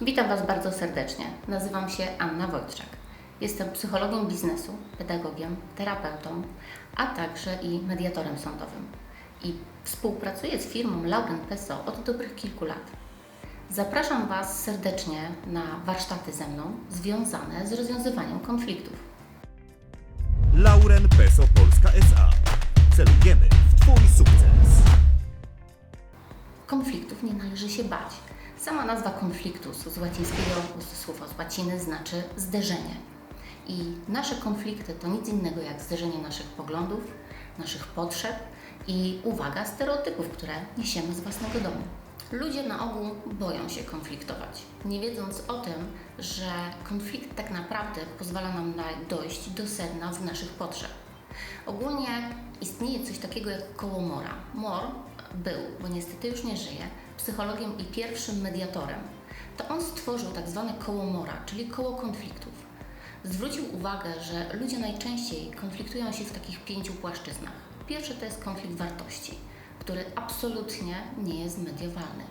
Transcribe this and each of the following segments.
Witam Was bardzo serdecznie. Nazywam się Anna Wojtczak. Jestem psychologiem biznesu, pedagogiem, terapeutą, a także i mediatorem sądowym. I współpracuję z firmą Lauren Peso od dobrych kilku lat. Zapraszam Was serdecznie na warsztaty ze mną związane z rozwiązywaniem konfliktów. Lauren Peso Polska S.A. Celujemy w Twój sukces. Konfliktów nie należy się bać. Sama nazwa konfliktu z łacińskiego słowa z łaciny znaczy zderzenie. I nasze konflikty to nic innego jak zderzenie naszych poglądów, naszych potrzeb i uwaga, stereotypów, które niesiemy z własnego domu. Ludzie na ogół boją się konfliktować, nie wiedząc o tym, że konflikt tak naprawdę pozwala nam na dojść do sedna z naszych potrzeb. Ogólnie istnieje coś takiego jak koło Mora. Mor był, bo niestety już nie żyje, psychologiem i pierwszym mediatorem. To on stworzył tak zwane koło Mora, czyli koło konfliktów. Zwrócił uwagę, że ludzie najczęściej konfliktują się w takich pięciu płaszczyznach. Pierwszy to jest konflikt wartości, który absolutnie nie jest mediowalny.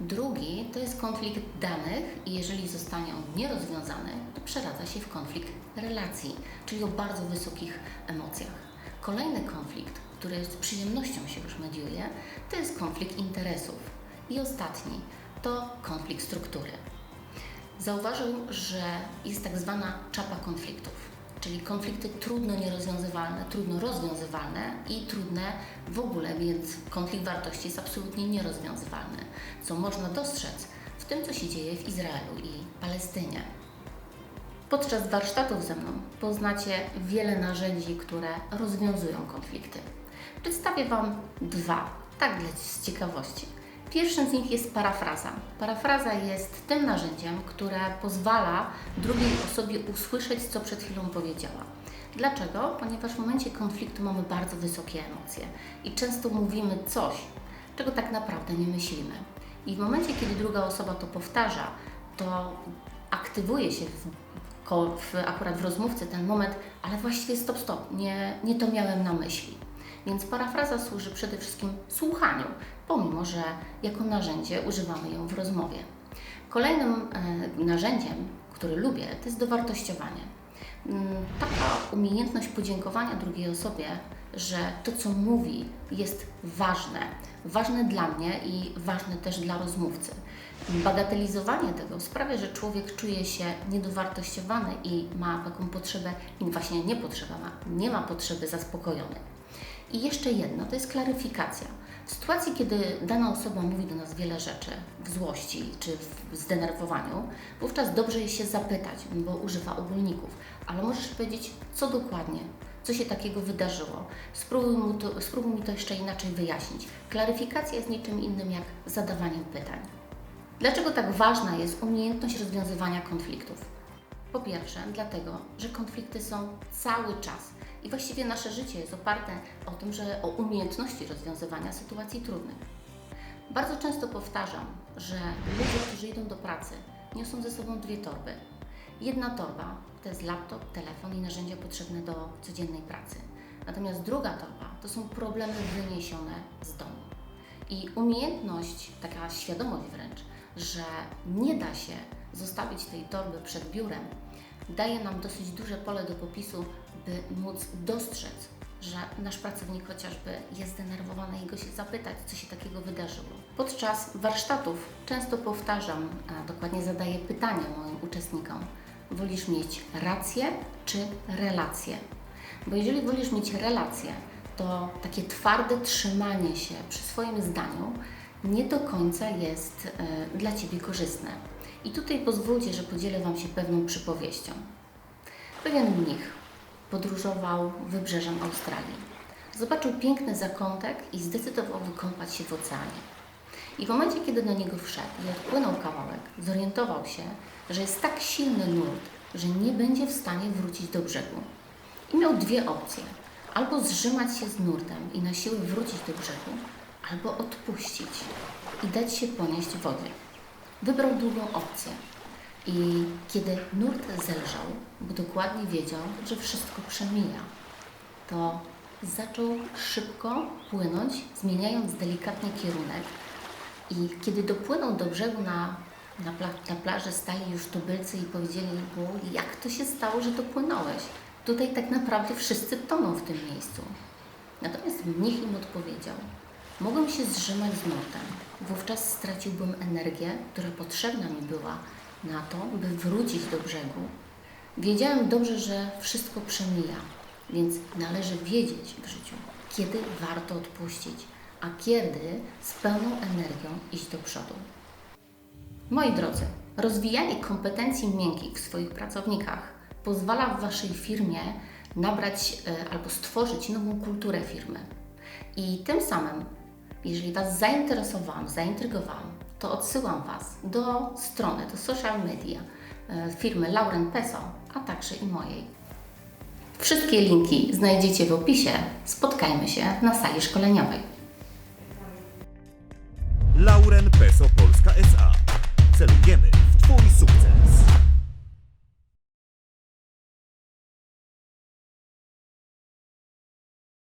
Drugi to jest konflikt danych i jeżeli zostanie on nierozwiązany, to przeradza się w konflikt relacji, czyli o bardzo wysokich emocjach. Kolejny konflikt, który z przyjemnością się już mediuje, to jest konflikt interesów. I ostatni to konflikt struktury. Zauważył, że jest tak zwana czapa konfliktów, czyli konflikty trudno nierozwiązywalne, trudno rozwiązywalne i trudne w ogóle, więc konflikt wartości jest absolutnie nierozwiązywalny, co można dostrzec w tym, co się dzieje w Izraelu i Palestynie. Podczas warsztatów ze mną poznacie wiele narzędzi, które rozwiązują konflikty. Przedstawię Wam dwa, tak dla z ciekawości. Pierwszym z nich jest parafraza. Parafraza jest tym narzędziem, które pozwala drugiej osobie usłyszeć, co przed chwilą powiedziała. Dlaczego? Ponieważ w momencie konfliktu mamy bardzo wysokie emocje i często mówimy coś, czego tak naprawdę nie myślimy. I w momencie, kiedy druga osoba to powtarza, to aktywuje się w, w, akurat w rozmówcy ten moment, ale właściwie stop, stop, nie, nie to miałem na myśli. Więc parafraza służy przede wszystkim słuchaniu, pomimo że jako narzędzie używamy ją w rozmowie. Kolejnym e, narzędziem, które lubię, to jest dowartościowanie. Mm, Taka umiejętność podziękowania drugiej osobie, że to, co mówi, jest ważne. Ważne dla mnie i ważne też dla rozmówcy. Bagatelizowanie tego sprawia, że człowiek czuje się niedowartościowany i ma taką potrzebę, właśnie nie potrzeba, ma, nie ma potrzeby zaspokojonej. I jeszcze jedno, to jest klaryfikacja. W sytuacji, kiedy dana osoba mówi do nas wiele rzeczy w złości czy w zdenerwowaniu, wówczas dobrze jest się zapytać, bo używa ogólników, ale możesz powiedzieć, co dokładnie, co się takiego wydarzyło. Spróbuj, to, spróbuj mi to jeszcze inaczej wyjaśnić. Klaryfikacja jest niczym innym jak zadawaniem pytań. Dlaczego tak ważna jest umiejętność rozwiązywania konfliktów? Po pierwsze, dlatego, że konflikty są cały czas i właściwie nasze życie jest oparte o tym, że o umiejętności rozwiązywania sytuacji trudnych. Bardzo często powtarzam, że ludzie, którzy idą do pracy, niosą ze sobą dwie torby. Jedna torba to jest laptop, telefon i narzędzia potrzebne do codziennej pracy. Natomiast druga torba to są problemy wyniesione z domu. I umiejętność, taka świadomość wręcz, że nie da się zostawić tej torby przed biurem, daje nam dosyć duże pole do popisu, by móc dostrzec, że nasz pracownik chociażby jest zdenerwowany i go się zapytać, co się takiego wydarzyło. Podczas warsztatów często powtarzam, a dokładnie zadaję pytanie moim uczestnikom: wolisz mieć rację czy relację? Bo jeżeli wolisz mieć relację, to takie twarde trzymanie się przy swoim zdaniu nie do końca jest e, dla Ciebie korzystne. I tutaj pozwólcie, że podzielę Wam się pewną przypowieścią. Pewien mnich podróżował wybrzeżem Australii. Zobaczył piękny zakątek i zdecydował wykąpać się w oceanie. I w momencie, kiedy do niego wszedł i odpłynął kawałek, zorientował się, że jest tak silny nurt, że nie będzie w stanie wrócić do brzegu. I miał dwie opcje. Albo zrzymać się z nurtem i na siłę wrócić do brzegu, albo odpuścić i dać się ponieść wodzie. Wybrał drugą opcję. I kiedy nurt zelżał, bo dokładnie wiedział, że wszystko przemija, to zaczął szybko płynąć, zmieniając delikatnie kierunek. I kiedy dopłynął do brzegu na Na, pla- na plaży stali już tubylcy i powiedzieli mu, jak to się stało, że dopłynąłeś. Tutaj tak naprawdę wszyscy toną w tym miejscu. Natomiast mnich im odpowiedział, mogłem się zrzymać z nurtem. Wówczas straciłbym energię, która potrzebna mi była na to, by wrócić do brzegu. Wiedziałem dobrze, że wszystko przemija, więc należy wiedzieć w życiu, kiedy warto odpuścić, a kiedy z pełną energią iść do przodu. Moi drodzy, rozwijanie kompetencji miękkich w swoich pracownikach pozwala w Waszej firmie nabrać e, albo stworzyć nową kulturę firmy. I tym samym, jeżeli Was zainteresowałam, zaintrygowałam, to odsyłam Was do strony, do social media e, firmy Lauren Peso, a także i mojej. Wszystkie linki znajdziecie w opisie. Spotkajmy się na sali szkoleniowej. Lauren Peso Polska SA. Celujemy w Twój sukces.